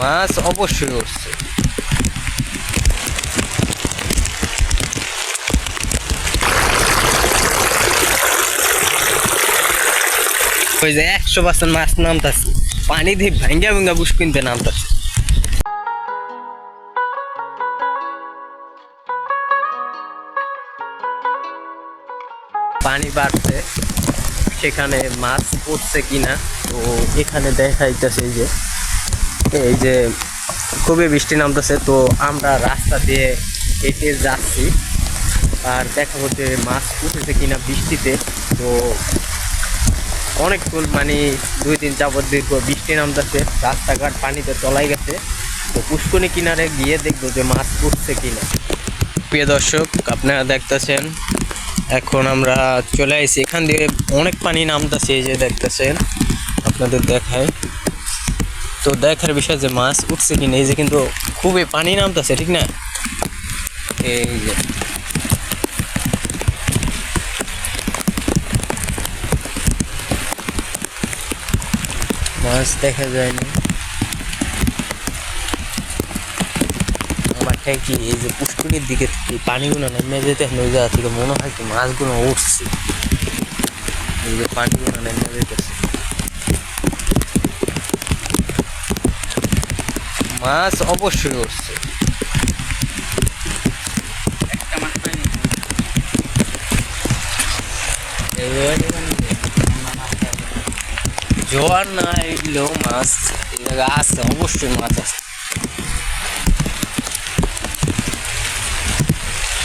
মাছ অবশ্যই উঠছে ওই যে একশো পার্সেন্ট মাছ নামতাছে। পানি দিয়ে ভাঙ্গা ভাঙ্গা বুস কিনতে নামতাছে। পানি বাড়ছে, সেখানে মাছ পড়ছে কিনা, তো এখানে দেখাইতেছে যে এই যে খুবই বৃষ্টি নামতেছে, তো আমরা রাস্তা দিয়ে হেঁটে যাচ্ছি। আর দেখা হচ্ছে মাছ উঠেছে কিনা বৃষ্টিতে। তো অনেকক্ষণ মানে দুই দিন যাবত দীর্ঘ বৃষ্টি নামতেছে, রাস্তাঘাট পানিতে চলাই গেছে। তো পুষ্কনি কিনারে গিয়ে দেখব যে মাছ উঠছে কিনা। প্রিয় দর্শক, আপনারা দেখতেছেন, এখন আমরা চলে আসি এখান দিয়ে অনেক পানি নামতেছে, এই যে দেখতেছেন, আপনাদের দেখায়। তো দেখার বিষয় যে মাছ উঠছে কিনা এই যে কিন্তু খুবই পানি নামতেছে, ঠিক না? এই যে। মাছ দেখা যায়নি। আমার কি, এই যে পুষ্করির দিকে থেকে পানিগুলো নেমে যেতে জায়গা থেকে মনে হয় কি মাছগুলো উঠছে। এই যে পানিগুলো নেমে যেতেছে। মাছ অবশ্যই উঠছে। জোয়ার না এগুলো মাছ আছে অবশ্যই মাছ আছে।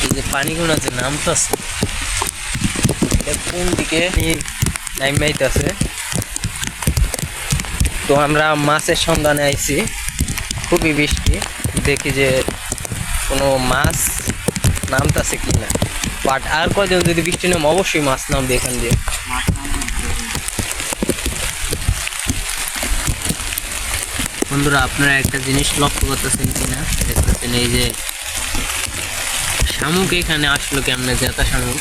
এই যে পানিগুলো যে নামতেছে এটা কোন দিকে নাইমাইতেছে তো আমরা মাছের সন্ধানে আইছি। খুবই বৃষ্টি দেখি যে কোনো মাছ নামতেছে কি না বাট আর কয়দিন যদি বৃষ্টি নাম, অবশ্যই মাছ নামবে এখান দিয়ে। বন্ধুরা, আপনারা একটা জিনিস লক্ষ্য করতেছেন কিনা? দেখতেছেন এই যে শামুক এখানে আসলো কেমনে জেতা শামুক।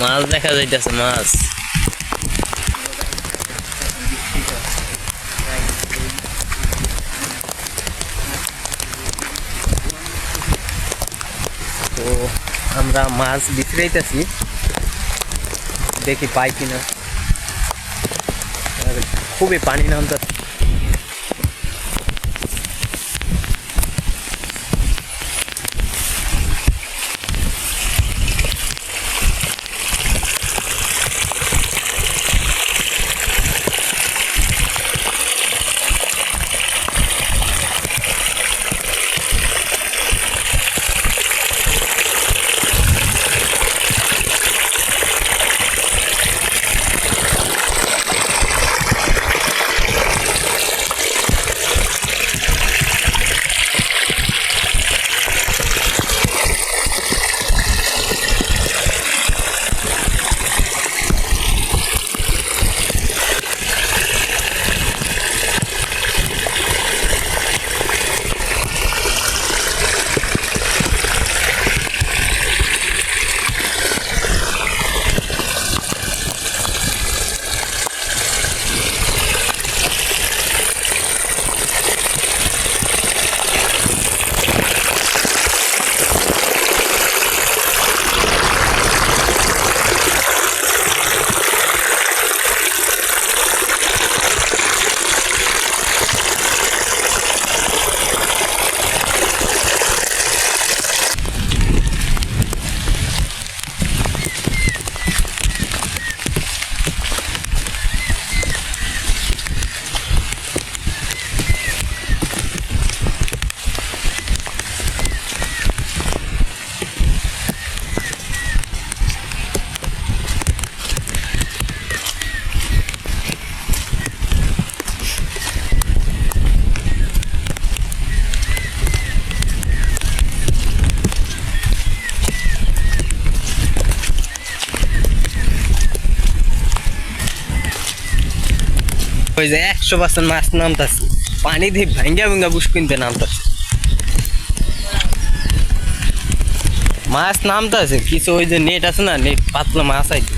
মাছ দেখা যাইতেছে মাছ। তো আমরা মাছ বিক্রাইতেছি দেখি পাই কিনা। খুবই পানি নামতেছে। ওই যে একশো পার্সেন্ট মাছ নামতাছে। পানি দিয়ে ভাঙ্গা বুস কিনতে নামতাছে। মাছ নামতাছে, কিছু ওই যে নেট আছে না নেট পাতলা মাছ আইছে।